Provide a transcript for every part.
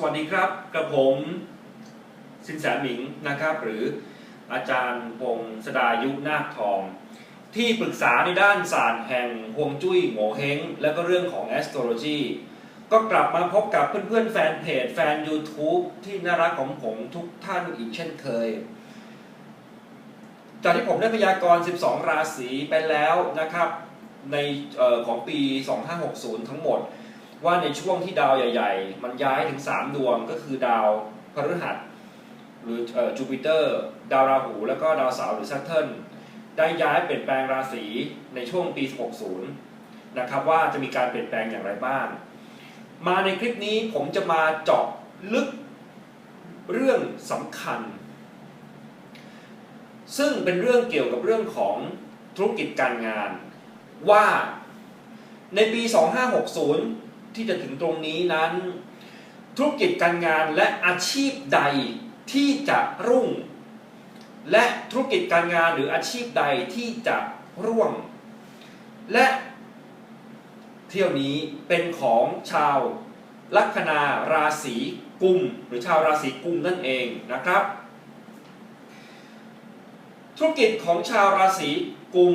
สวัสดีครับกระผมสินแสหมิงนะครับ หรืออาจารย์พงศดายุนาคทอง ที่ปรึกษาในด้านศาสตร์แห่งฮวงจุ้ยโงเฮงและก็เรื่องของ astrology ก็กลับมาพบกับเพื่อนๆแฟนเพจแฟน YouTube ที่น่ารักของผมทุกท่านอีกเช่นเคย จากที่ผมได้พยากรณ์ 12 ราศีไปแล้วนะครับในออของปี 2560 ทั้งหมด ว่าในช่วงที่ดาวใหญ่ ๆ มันย้ายถึง 3 ดวงก็คือดาวพฤหัสหรือจูปิเตอร์ ดาวราหู แล้วก็ดาวเสาร์หรือ Saturn ได้ย้ายเปลี่ยนแปลงราศีในช่วงปี 60 นะครับว่าจะมีการเปลี่ยนแปลงอย่างไรบ้าง มาในคลิปนี้ผมจะมาเจาะลึกเรื่องสำคัญ ซึ่งเป็นเรื่องเกี่ยวกับเรื่องของธุรกิจการงาน ว่าในปี 2560 ที่จะถึงตรงนี้นั้น ธุรกิจการงานและอาชีพใดที่จะรุ่ง และธุรกิจการงานหรืออาชีพใดที่จะร่วง และเที่ยวนี้เป็นของชาวลัคนาราศีกุม หรือชาวราศีกุมนั่นเองนะครับ ธุรกิจของชาวราศีกุม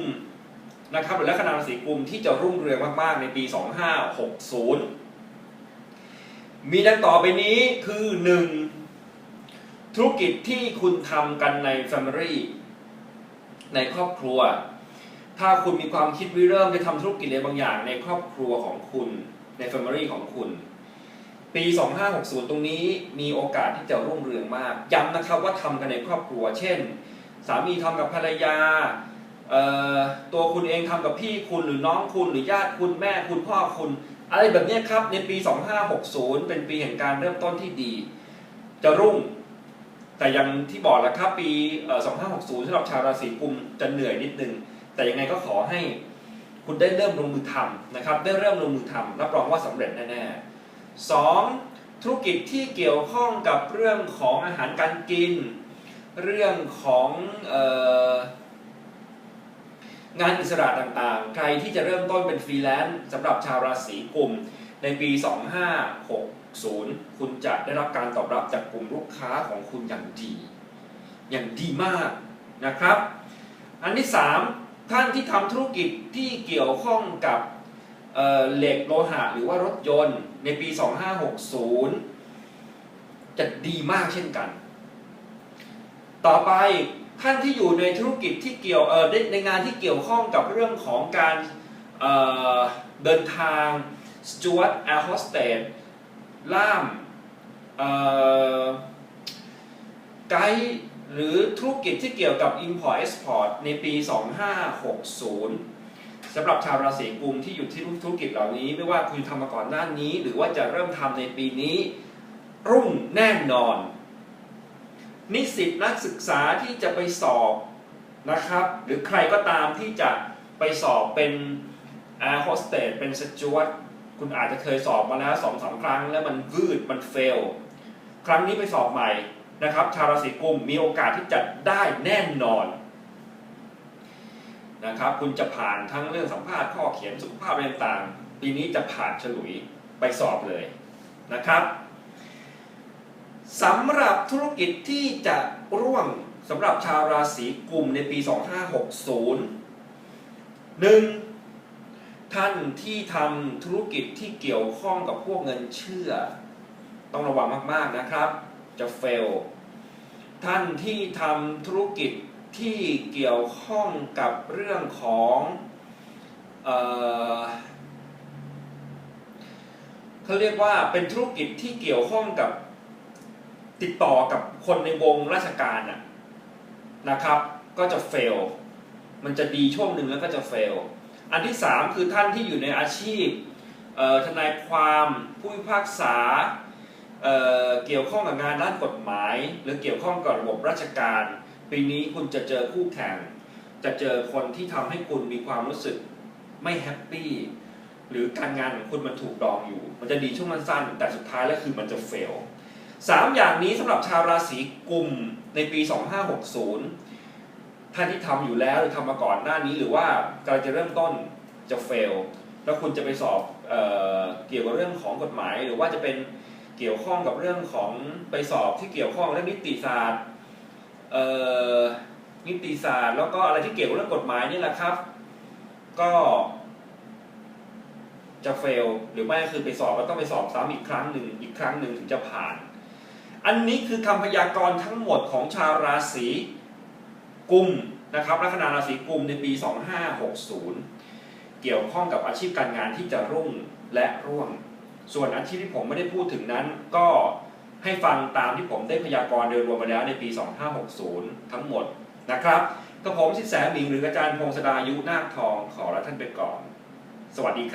นะครับหรือลัคนาราศีกุมที่จะรุ่งเรืองมากๆในปี 2560 มีดังต่อไปนี้คือ 1. ธุรกิจที่คุณทำกันใน Family ในครอบครัว ถ้าคุณมีความคิดวิเริ่มจะทำธุรกิจอะไรบางอย่างในครอบครัวของคุณใน Family ของคุณ ปี 2560 ตรงนี้มีโอกาสที่จะรุ่งเรืองมากย้ำนะครับว่าทำกันในครอบครัว เช่น สามีทำกับภรรยา ตัวคุณเองทำกับพี่คุณหรือน้องคุณหรือญาติคุณแม่คุณพ่อคุณ อะไรแบบนี้ครับในปี 2560 เป็นปีแห่งการเริ่มต้นที่ดี จะรุ่ง แต่ยังที่บอกแล้วครับปี 2560สำหรับชาวราศีกุมจะเหนื่อยนิดนึง แต่ยังไงก็ขอให้คุณได้เริ่มลงมือทำนะครับ ได้เริ่มลงมือทำรับรองว่าสำเร็จแน่ๆ 2. ธุรกิจที่เกี่ยวข้องกับเรื่องของอาหารการกิน เรื่องของเออ งานอิสระต่างๆ ใครที่จะเริ่มต้นเป็นฟรีแลนซ์สำหรับชาวราศีกุมในปี 2560 คุณจะได้รับการตอบรับจากกลุ่มลูกค้าของคุณอย่างดี อย่างดีมากนะครับ อันที่ 3 ท่านที่ทำธุรกิจที่เกี่ยวข้องกับเเหล็กโลหะหรือว่ารถยนต์ในปี 2560 จะดีมากเช่นกัน ต่อไป ท่านที่อยู่ในธุรกิจที่เกี่ยวเออในงานที่เกี่ยวข้องกับเรื่องของการเเดินทางสจวตแอร์โฮสเตสล่ามไกด์หรือธุรกิจที่เกี่ยวกับ Import Export ในปี 2560สำหรับชาวราศีกุมที่อยู่ที่ธุรกิจเหล่านี้ ไม่ว่าคุณทำมาก่อนหน้านี้ หรือว่าจะเริ่มทำในปีนี้ รุ่งแน่นอน นิสิตนักศึกษาที่จะไปสอบนะครับ หรือใครก็ตามที่จะไปสอบเป็นแอร์โฮสเตสเป็นสจวตคุณอาจจะเคยสอบมาแล้วสองสาครั้ง แล้วมันวืดมันเฟล ครั้งนี้ไปสอบใหม่นะครับ ชาวราศีกุมมีโอกาสที่จะได้แน่นอนนะครับ คุณจะผ่านทั้งเรื่องสัมภาษณ์ข้อเขียนสุขภาพอะไรต่างๆปีนี้จะผ่านฉลุยไปสอบเลยนะครับ สำหรับธุรกิจที่จะร่วงสำหรับชาวราศีกุมในปี 2560 1. ท่านที่ทำธุรกิจที่เกี่ยวข้องกับพวกเงินเชื่อ ต้องระวังมากๆนะครับ จะเฟล ท่านที่ทำธุรกิจที่เกี่ยวข้องกับเรื่องของเเขาเรียกว่าเป็นธุรกิจที่เกี่ยวข้องกับ ติดต่อกับคนในวงราชการนะครับ ก็จะเฟล มันจะดีช่วงหนึ่งแล้วก็จะเฟล อันที่ 3 คือท่านที่อยู่ในอาชีพทนายความผู้พิพากษาเเกี่ยวข้องกับงานด้านกฎหมาย หรือเกี่ยวข้องกับระบบราชการ ปีนี้คุณจะเจอคู่แข่ง จะเจอคนที่ทำให้คุณมีความรู้สึกไม่แฮปปี้หรือการงานของคุณมันถูกดองอยู่ มันจะดีช่วงสั้นแต่สุดท้ายแล้วคือมันจะเฟล สามอย่างนี้สำหรับชาวราศีกุมในปี 2560 ท่านที่ทำอยู่แล้วหรือทำมาก่อนหน้านี้หรือว่ากำลังจะเริ่มต้นจะเฟลแล้วคุณจะไปสอบเออเกี่ยวกับเรื่องของกฎหมาย หรือว่าจะเป็นเกี่ยวข้องกับเรื่องของไปสอบที่เกี่ยวข้องเรื่องนิติศาสตร์นิติศาสตร์ แล้วก็อะไรที่เกี่ยวกับเรื่องกฎหมายนี่แหละครับ ก็จะเฟลหรือไม่คือไปสอบก็ต้องไปสอบซ้ำอีกครั้งหนึ่งอีกครั้งหนึ่งถึงจะผ่าน อันนี้คือคำพยากรณ์ทั้งหมดของชาวราศีกุมนะครับลัคนาราศีกุมในปี 2560 เกี่ยวข้องกับอาชีพการงานที่จะรุ่งและร่วง ส่วนอาชีพที่ผมไม่ได้พูดถึงนั้น ก็ให้ฟังตามที่ผมได้พยากรณ์โดยรวมมาแล้วในปี 2560 ทั้งหมดนะครับกับผมสิทธิแสหมิงหรืออาจารย์พงศดายุนาคทองขอลาท่านไปก่อน สวัสดีครับ